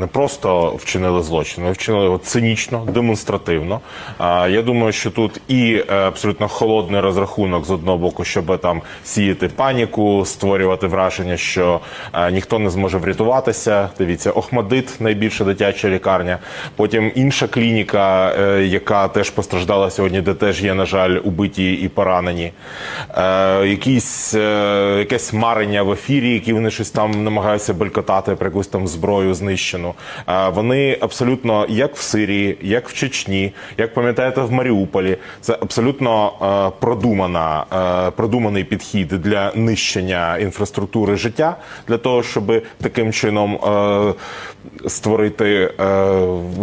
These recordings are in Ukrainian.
Не просто вчинили злочин, вони вчинили його цинічно, демонстративно. А, Я думаю, що тут і е, абсолютно холодний розрахунок з одного боку, щоб там сіяти паніку, створювати враження, що е, ніхто не зможе врятуватися. Дивіться, Охмадит, найбільша дитяча лікарня. Потім інша клініка, е, яка теж постраждала сьогодні, де теж є, на жаль, убиті і поранені. Якісь якесь марення в ефірі, які вони щось там намагаються белькотати про якусь там зброю знищену. Е, Вони абсолютно як в Сирії, як в Чечні, як пам'ятаєте, в Маріуполі. Це абсолютно е, продумана, е, продуманий підхід для нищення інфраструктури життя, для того, щоб таким чином е, створити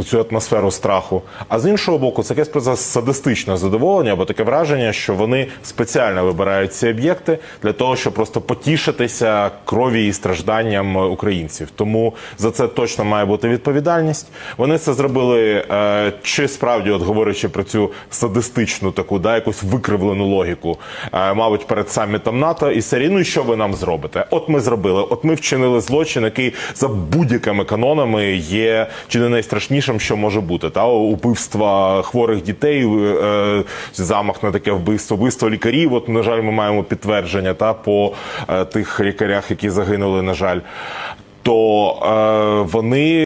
цю атмосферу страху. А з іншого боку, це якесь садистичне задоволення, або таке враження, що вони спеціально вибирають ці об'єкти для того, щоб просто потішитися крові і стражданням українців. Тому за це точно має бути відповідальність. Вони це зробили е, чи справді, от говорячи про цю садистичну таку, да, якусь викривлену логіку, е, мабуть, перед самітом НАТО і серії, ну і що ви нам зробите? От ми зробили, от ми вчинили злочин, який за будь-якими канонами є чи не найстрашнішим, що може бути. Та убивства хворих дітей, е, замах на таке вбивство, вбивство лікарів. От, на жаль, ми маємо підтвердження та по тих лікарях, які загинули, на жаль. То е, вони